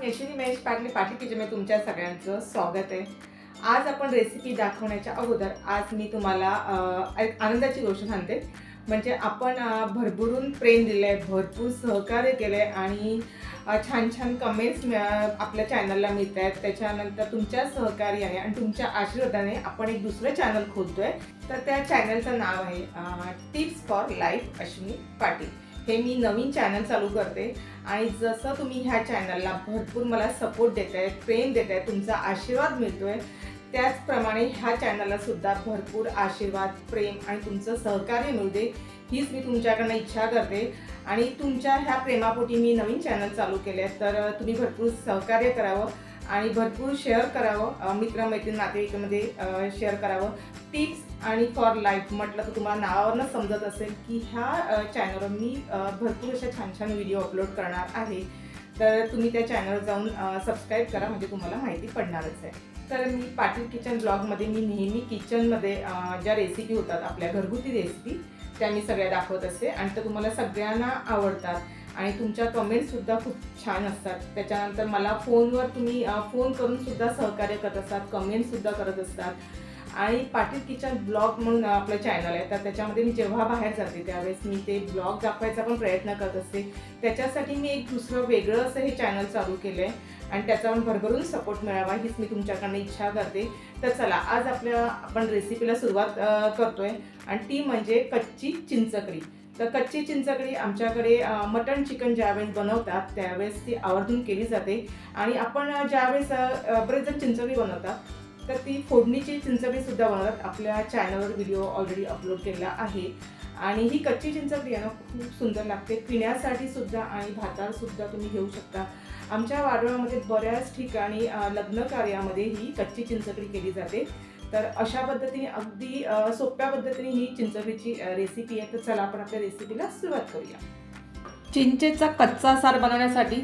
मी श्री महेश पाटले पाटील किचनमध्ये म्हणजे तुमच्या सगळ्यांचं स्वागत आहे. आज आपण रेसिपी दाखवण्याच्या अगोदर आज मी तुम्हाला एक आनंदाची गोष्ट सांगते. म्हणजे आपण भरभरून प्रेम दिलं आहे भरपूर सहकार्य केलं आहे आणि छान छान कमेंट्स आपल्या चॅनलला मिळत आहेत त्याच्यानंतर तुमच्या सहकार्याने आणि तुमच्या आशीर्वादाने आपण एक दुसरं चॅनल खोलतोय. तर त्या चॅनलचं नाव आहे tips for life Ashwini Patil. हे मी नवीन चॅनल चालू करते. आणि जसं तुम्ही ह्या चॅनलला भरपूर मला सपोर्ट देत आहे प्रेम देत आहे तुमचा आशीर्वाद मिळतोय त्याचप्रमाणे ह्या चॅनलला सुद्धा भरपूर आशीर्वाद प्रेम आणि तुमचं सहकार्य मिळू दे हीच मी तुमच्याकडनं इच्छा करते. आणि तुमच्या ह्या प्रेमापोटी मी नवीन चॅनल चालू केले आहे तर तुम्ही भरपूर सहकार्य करावं. आणि भरपूर शेअर करावं. मित्रमैत्रीण नातेवाईकामध्ये शेअर करावं. टिप्स आणि फॉर लाईफ म्हटलं तर तुम्हाला नावावरनं समजत असेल की ह्या चॅनलवर मी भरपूर अशा छान छान व्हिडिओ अपलोड करणार आहे. तर तुम्ही त्या चॅनलवर जाऊन सबस्क्राईब करा. म्हणजे तुम्हाला माहिती पडणारच आहे. तर मी पाटील किचन ब्लॉगमध्ये मी नेहमी किचनमध्ये ज्या रेसिपी होतात आपल्या घरगुती रेसिपी त्या मी सगळ्या दाखवत असते. आणि त्या तुम्हाला सगळ्यांना आवडतात. आणि तुमच्या कमेंट्ससुद्धा खूप छान असतात. त्याच्यानंतर मला फोनवर तुम्ही फोन करूनसुद्धा सहकार्य करत असतात कमेंटसुद्धा करत असतात. आणि पाटील किचन ब्लॉग म्हणून आपलं चॅनल आहे. तर त्याच्यामध्ये मी जेव्हा बाहेर जाते त्यावेळेस मी ते ब्लॉग दाखवायचा पण प्रयत्न करत असते. त्याच्यासाठी मी एक दुसरं वेगळं असं हे चॅनल चालू केलं आहे आणि त्याचा पण भरभरून सपोर्ट मिळावा हीच मी तुमच्याकडनं इच्छा करते. तर चला आज आपल्या आपण रेसिपीला सुरुवात करतो आहे आणि ती म्हणजे कच्ची चिंचकडी तर कच्ची चिंचकडी आमच्याकडे मटण चिकन ज्यावेळेस बनवतात त्यावेळेस ती आवर्जून केली जाते. आणि आपण ज्यावेळेस बरेच जण चिंचकडी बनवतात तर ती फोडणीची चिंचकडी सुद्धा बनवतात. आपल्या चॅनलवर व्हिडिओ ऑलरेडी अपलोड केलेला आहे. आणि ही कच्ची चिंचकडी आहे ना खूप सुंदर लागते. पिण्यासाठी सुद्धा आणि भातावर सुद्धा तुम्ही घेऊ शकता. आमच्या वाडवळामध्ये बऱ्याच ठिकाणी लग्न कार्यामध्ये ही कच्ची चिंचकडी केली जाते. तर अशा पद्धतीने अगदी सोप्या पद्धतीने ही चिंचकडीची रेसिपी आहे. तर चला आपण आपल्या रेसिपीला सुरुवात करूया. चिंचेचा कच्चा सार बनवण्यासाठी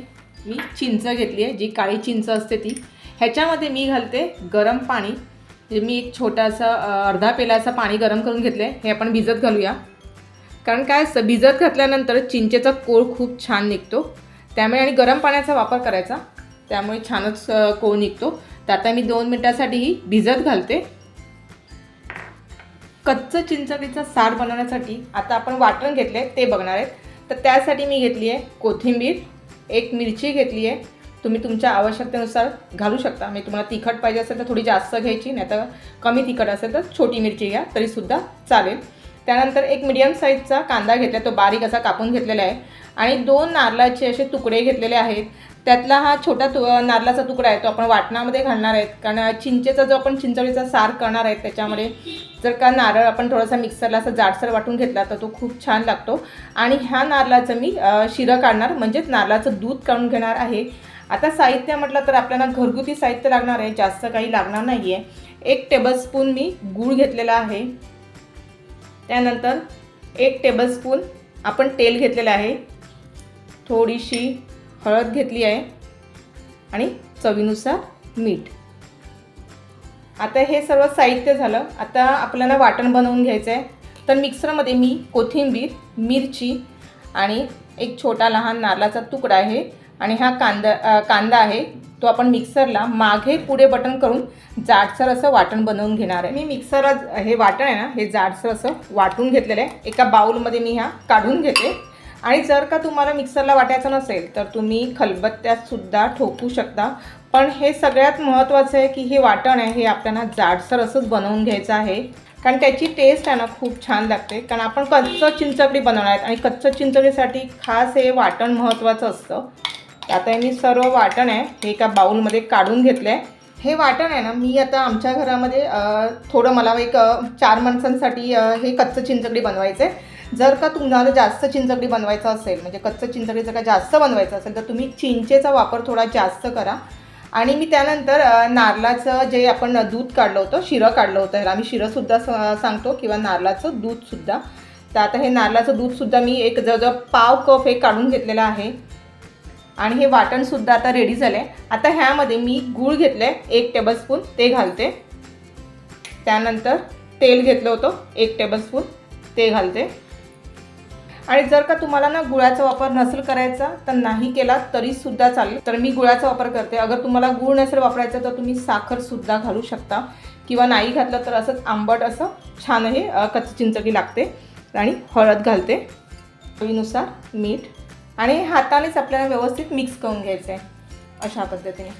मी चिंच घेतली आहे. जी काळी चिंच असते ती. ह्याच्यामध्ये मी घालते गरम पाणी. म्हणजे मी एक छोटासा अर्धा पेलाचं पाणी गरम करून घेतलं आहे हे आपण भिजत घालूया. कारण काय असतं भिजत घातल्यानंतर चिंचेचा कोळ खूप छान निघतो. त्यामुळे आणि गरम पाण्याचा वापर करायचा. त्यामुळे छानच कोळ निघतो. तर आता मी दोन मिनटासाठी ही भिजत घालते. कच्चं चिंचकडीचा सार बनवण्यासाठी आता आपण वाटण घेतले आहे ते बघणार आहेत. तर त्यासाठी मी घेतली आहे कोथिंबीर एक मिरची घेतली आहे. तुम्ही तुमच्या आवश्यकतेनुसार घालू शकता. म्हणजे तुम्हाला तिखट पाहिजे असेल तर थोडी जास्त घ्यायची नाही तर कमी तिखट असेल तर छोटी मिरची घ्या तरीसुद्धा चालेल. त्यानंतर एक मिडियम साईजचा कांदा घेतला तो बारीक असा कापून घेतलेला आहे. आणि दोन नारळाचे असे तुकडे घेतलेले आहेत. त्यातला हा छोटा तु नारळाचा तुकडा आहे तो आपण वाटणामध्ये घालणार आहेत. कारण चिंचेचा जो आपण चिंचोळीचा सार करणार आहे त्याच्यामध्ये जर का नारळ आपण थोडासा मिक्सरला असं जाडसर वाटून घेतला तर तो खूप छान लागतो. आणि ह्या नारळाचं मी शिरं काढणार म्हणजेच नारळाचं दूध काढून घेणार आहे. आता साहित्य म्हटलं तर आपल्याला घरगुती साहित्य लागणार आहे जास्त काही लागणार नाही आहे एक टेबलस्पून मी गूळ घेतलेला आहे. त्यानंतर एक टेबलस्पून आपण तेल घेतलेलं आहे. थोडीशी हळद घेतली आहे आणि चवीनुसार मीठ. आता हे सर्व साहित्य झालं. आता आपल्याला वाटण बनवून घ्यायचं आहे तर मिक्सरमध्ये मी कोथिंबीर मिरची आणि एक छोटा लहान नारळाचा तुकडा आहे आणि हा कांदा कांदा आहे. तो आपण मिक्सरला मागे पुढे बटन करून जाडसर असं वाटण बनवून घेणार आहे. मी मिक्सरला हे वाटण आहे ना हे जाडसर असं वाटून घेतलेलं आहे. एका बाऊलमध्ये मी ह्या काढून घेते. आणि जर का तुम्हाला मिक्सरला वाटायचं नसेल तर तुम्ही खलबत्त्यात सुद्धा ठोकू शकता. पण हे सगळ्यात महत्त्वाचं आहे की हे वाटण आहे हे आपल्याला जाडसर असंच बनवून घ्यायचं आहे. कारण त्याची टेस्ट आहे ना खूप छान लागते. कारण आपण कच्चं चिंचकडी बनवणार आहेत आणि कच्चं चिंचकडीसाठी खास हे वाटण महत्त्वाचं असतं. आता हे मी सर्व वाटण आहे हे एका बाऊलमध्ये काढून घेतलं आहे हे वाटण आहे ना मी आता आमच्या घरामध्ये थोडं मला एक चार माणसांसाठी हे कच्चं चिंचकडी बनवायचं आहे जर का तुम्हाला जास्त चिंचकडी बनवायचं असेल म्हणजे कच्चं चिंचकडी जर का जास्त बनवायचं असेल तर तुम्ही चिंचेचा वापर थोडा जास्त करा. आणि मी त्यानंतर नारळाचं जे आपण दूध काढलं होतं शिरं काढलं होतं ह्याला मी शिरंसुद्धा स- सांगतो किंवा नारळाचं दूधसुद्धा. तर आता हे नारळाचं दूधसुद्धा मी एक जवळजवळ पाव कप हे काढून घेतलेलं आहे. आणि हे वाटणसुद्धा आता रेडी झालं आहे आता ह्यामध्ये मी गूळ घेतलं आहे एक टेबलस्पून ते घालते. त्यानंतर तेल घेतलं होतं एक टेबलस्पून ते घालते. आणि जर का तुम्हाला ना गुळाचा वापर नसेल करायचा तर नाही केला तरी सुद्धा चालेल. तर मी गुळाचा वापर करते. अगर तुम्हाला गुळ नसेल वापरायचा तर तुम्ही साखर सुद्धा घालू शकता. किंवा नाही घातलं तर असंच आंबट असं छान हे कच्ची चिंचकी लागते. आणि हळद घालते. चवीनुसार मीठ. आणि हातानेच आपल्याला व्यवस्थित मिक्स करून घ्यायचं आहे अशा पद्धतीने.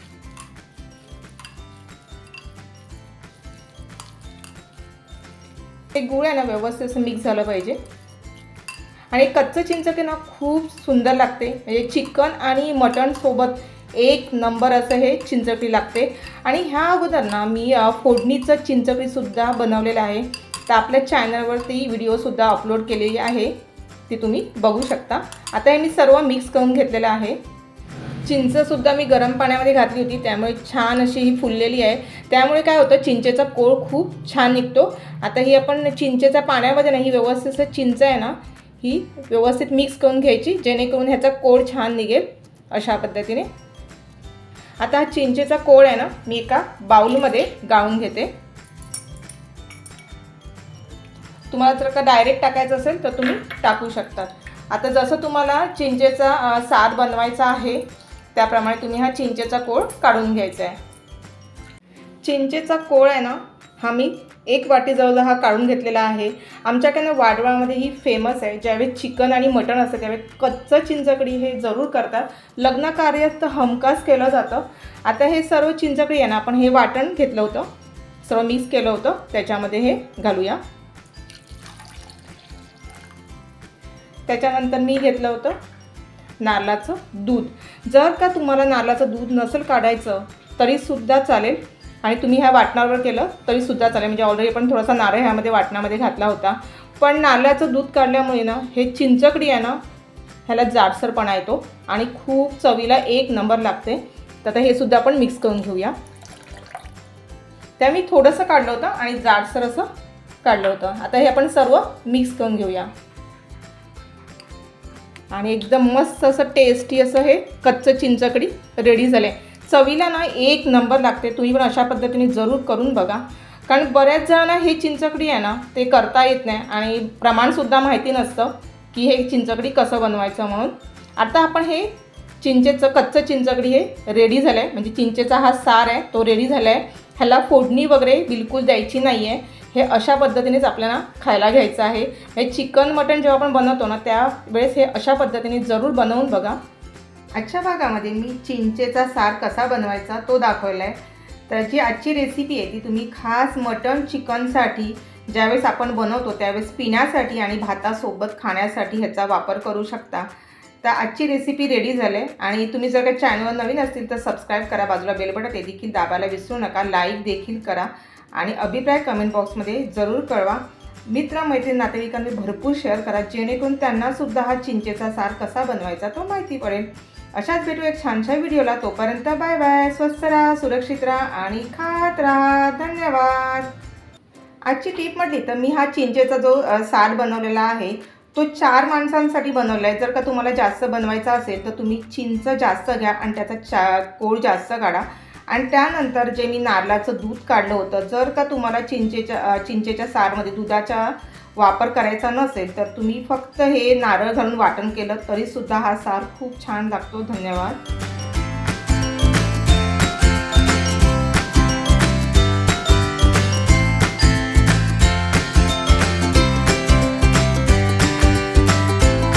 ते गुळ आहे ना व्यवस्थित असं मिक्स झालं पाहिजे. आणि कच्चं चिंच की ना खूप सुंदर लागते. म्हणजे चिकन आणि मटणसोबत एक नंबर असं हे चिंचकडी लागते. आणि ह्या अगोदर ना मी फोडणीचं चिंचकडीसुद्धा बनवलेलं आहे. तर आपल्या चॅनलवरती व्हिडिओसुद्धा अपलोड केलेली आहे. ती तुम्ही बघू शकता. आता हे मी सर्व मिक्स करून घेतलेलं आहे. चिंचसुद्धा मी गरम पाण्यामध्ये घातली होती. त्यामुळे छान अशी ही फुललेली आहे. त्यामुळे काय होतं चिंचेचा कोळ खूप छान निघतो. आता ही आपण चिंचेच्या पाण्यामध्ये नाही व्यवस्थित चिंच आहे ना ही व्यवस्थित मिक्स करून घ्यायची जेणेकरून ह्याचा कोड छान निघेल अशा पद्धतीने. आता हा चिंचेचा कोळ आहे ना मी एका बाउलमध्ये गाळून घेते. तुम्हाला जर का डायरेक्ट टाकायचं असेल तर तुम्ही टाकू शकतात. आता जसं तुम्हाला चिंचेचा अ, सार बनवायचा आहे त्याप्रमाणे तुम्ही हा चिंचेचा कोळ काढून घ्यायचा आहे. चिंचेचा कोळ आहे ना हा मी एक वाटी जवळजवळ हा काढून घेतलेला आहे. आमच्याकडे वाडवळामध्ये ही फेमस आहे. ज्यावेळेस चिकन आणि मटण असतं त्यावेळेस कच्चं चिंचकडी हे जरूर करतात. लग्नकार्यात तर हमखास केलं जातं. आता हे सर्व चिंचकडी आहे ना आपण हे वाटण घेतलं होतं. सर्व मिक्स केलं होतं. त्याच्यामध्ये हे घालूया. त्याच्यानंतर मी घेतलं होतं नारळाचं दूध. जर का तुम्हाला नारळाचं दूध नसेल काढायचं तरीसुद्धा चालेल. आणि तुम्ही ह्या वाटणावर केलं तरीसुद्धा चालेल. म्हणजे ऑलरेडी आपण थोडासा नारळ ह्यामध्ये वाटणामध्ये घातला होता. पण नारळाचं दूध काढल्यामुळे ना हे चिंचकडी आहे ना ह्याला जाडसरपणा येतो आणि खूप चवीला एक नंबर लागते. तर आता हे सुद्धा आपण मिक्स करून घेऊया. त्या मी थोडंसं काढलं होतं आणि जाडसर असं काढलं होतं. आता हे आपण सर्व मिक्स करून घेऊया. आणि एकदम मस्त असं टेस्टी असं हे कच्चं चिंचकडी रेडी झालं आहे चवीला ना एक नंबर लागते. तुम्ही पण अशा पद्धतीने जरूर करून बघा. कारण बऱ्याच जणांना हे चिंचकडी आहे ना ते करता येत नाही. आणि प्रमाणसुद्धा माहिती नसतं की हे चिंचकडी कसं बनवायचं म्हणून. आता आपण हे चिंचेचं कच्चं चिंचकडी हे रेडी झालं आहे म्हणजे चिंचेचा हा सार आहे तो रेडी झाला आहे ह्याला फोडणी वगैरे बिलकुल द्यायची नाही आहे हे अशा पद्धतीनेच आपल्याला खायला घ्यायचं आहे. हे चिकन मटण जेव्हा आपण बनवतो ना त्यावेळेस हे अशा पद्धतीने जरूर बनवून बघा. आजच्या भागामध्ये मी चिंचेचा सार कसा बनवायचा तो दाखवला आहे तर जी आजची रेसिपी आहे ती तुम्ही खास मटण चिकनसाठी ज्यावेळेस आपण बनवतो त्यावेळेस पिण्यासाठी आणि भातासोबत खाण्यासाठी ह्याचा वापर करू शकता. तर आजची रेसिपी रेडी झाली आहे आणि तुम्ही जर का चॅनलवर नवीन असतील तर सबस्क्राईब करा बाजूला बेलबटन ते देखील दाबायला विसरू नका लाईक देखील करा आणि अभिप्राय कमेंट बॉक्समध्ये जरूर कळवा. मित्र मैत्रीण नातेवाईकांनी भरपूर शेअर करा जेणेकरून त्यांनासुद्धा हा चिंचेचा सार कसा बनवायचा तो माहिती पडेल. अशाच भेटू एक छानशा व्हिडिओला. तोपर्यंत बाय बाय. स्वस्त राहा सुरक्षित राहा आणि खात राहा. धन्यवाद. आजची टीप म्हटली तर मी हा चिंचेचा जो सार बनवलेला आहे तो चार माणसांसाठी बनवला आहे. जर का तुम्हाला जास्त बनवायचा असेल तर तुम्ही चिंच जास्त घ्या आणि त्याचा चा कोळ जास्त काढा. आणि त्यानंतर जे मी नारळाचं दूध काढलं होतं जर का तुम्हाला चिंचेच्या चिंचेच्या सारमध्ये दुधाच्या वापर करायचा नसेल तर तुम्ही फक्त हे नारळ घालून वाटण केलं तरीसुद्धा हा सार खूप छान लागतो. धन्यवाद.